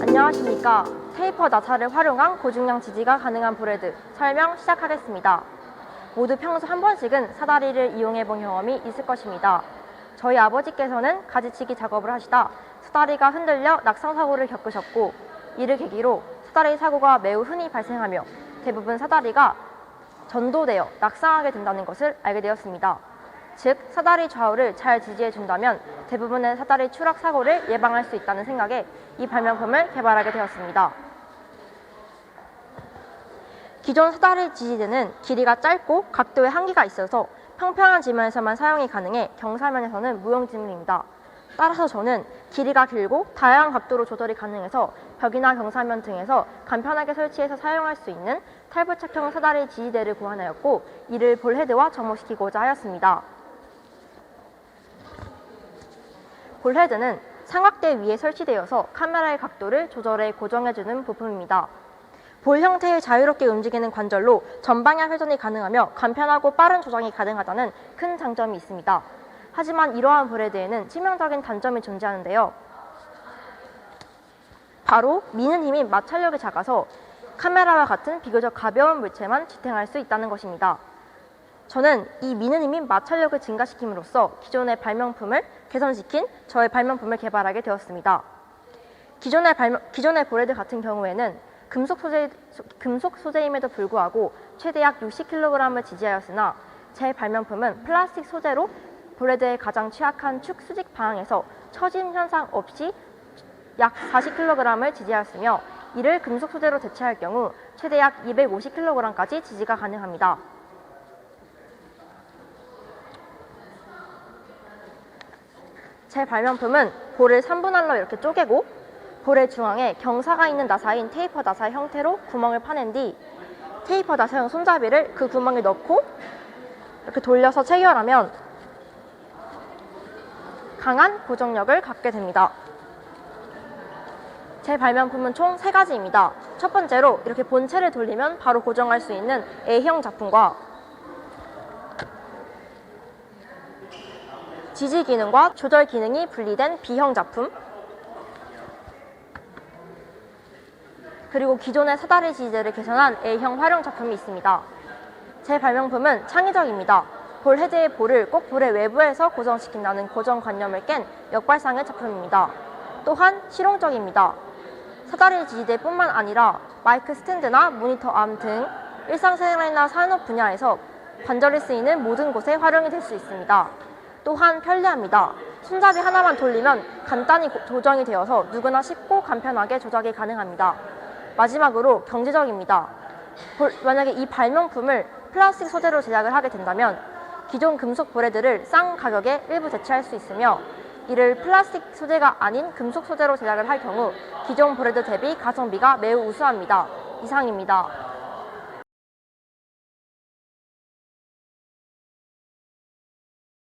안녕하십니까. 테이퍼 나사를 활용한 고중량 지지가 가능한 브레드 설명 시작하겠습니다. 모두 평소 한 번씩은 사다리를 이용해 본 경험이 있을 것입니다. 저희 아버지께서는 가지치기 작업을 하시다 사다리가 흔들려 낙상 사고를 겪으셨고 이를 계기로 사다리 사고가 매우 흔히 발생하며 대부분 사다리가 전도되어 낙상하게 된다는 것을 알게 되었습니다. 즉 사다리 좌우를 잘 지지해 준다면 대부분의 사다리 추락 사고를 예방할 수 있다는 생각에 이 발명품을 개발하게 되었습니다. 기존 사다리 지지대는 길이가 짧고 각도에 한계가 있어서 평평한 지면에서만 사용이 가능해 경사면에서는 무용지물입니다. 따라서 저는 길이가 길고 다양한 각도로 조절이 가능해서 벽이나 경사면 등에서 간편하게 설치해서 사용할 수 있는 탈부착형 사다리 지지대를 고안하였고 이를 볼헤드와 접목시키고자 하였습니다. 볼헤드는 삼각대 위에 설치되어서 카메라의 각도를 조절해 고정해주는 부품입니다. 볼 형태의 자유롭게 움직이는 관절로 전방향 회전이 가능하며 간편하고 빠른 조정이 가능하다는 큰 장점이 있습니다. 하지만 이러한 브레드에는 치명적인 단점이 존재하는데요. 바로 미는 힘이 마찰력이 작아서 카메라와 같은 비교적 가벼운 물체만 지탱할 수 있다는 것입니다. 저는 이 미는 힘인 마찰력을 증가시킴으로써 기존의 발명품을 개선시킨 저의 발명품을 개발하게 되었습니다. 기존의, 발명, 기존의 브레드 같은 경우에는 금속, 소재, 금속 소재임에도 불구하고 최대 약 60kg을 지지하였으나 제 발명품은 플라스틱 소재로 브레드에 가장 취약한 축 수직 방향에서 처짐 현상 없이 약 40kg을 지지하였으며 이를 금속 소재로 대체할 경우 최대 약 250kg까지 지지가 가능합니다. 제 발명품은 볼을 3분할로 이렇게 쪼개고 볼의 중앙에 경사가 있는 나사인 테이퍼 나사 형태로 구멍을 파낸 뒤 테이퍼 나사형 손잡이를 그 구멍에 넣고 이렇게 돌려서 체결하면 강한 고정력을 갖게 됩니다. 제 발명품은 총 세가지입니다 첫 번째로 이렇게 본체를 돌리면 바로 고정할 수 있는 A형 작품과 지지 기능과 조절 기능이 분리된 B형 작품 그리고 기존의 사다리 지지대를 개선한 A형 활용 작품이 있습니다. 제 발명품은 창의적입니다. 볼 헤드의 볼을 꼭 볼의 외부에서 고정시킨다는 고정관념을 깬 역발상의 작품입니다. 또한 실용적입니다. 사다리 지지대뿐만 아니라 마이크 스탠드나 모니터 암 등 일상생활이나 산업 분야에서 관절이 쓰이는 모든 곳에 활용이 될 수 있습니다. 또한 편리합니다. 손잡이 하나만 돌리면 간단히 고- 조정이 되어서 누구나 쉽고 간편하게 조작이 가능합니다. 마지막으로 경제적입니다. 볼- 만약에 이 발명품을 플라스틱 소재로 제작을 하게 된다면 기존 금속 브레드를 싼 가격에 일부 대체할 수 있으며 이를 플라스틱 소재가 아닌 금속 소재로 제작을 할 경우 기존 브레드 대비 가성비가 매우 우수합니다. 이상입니다.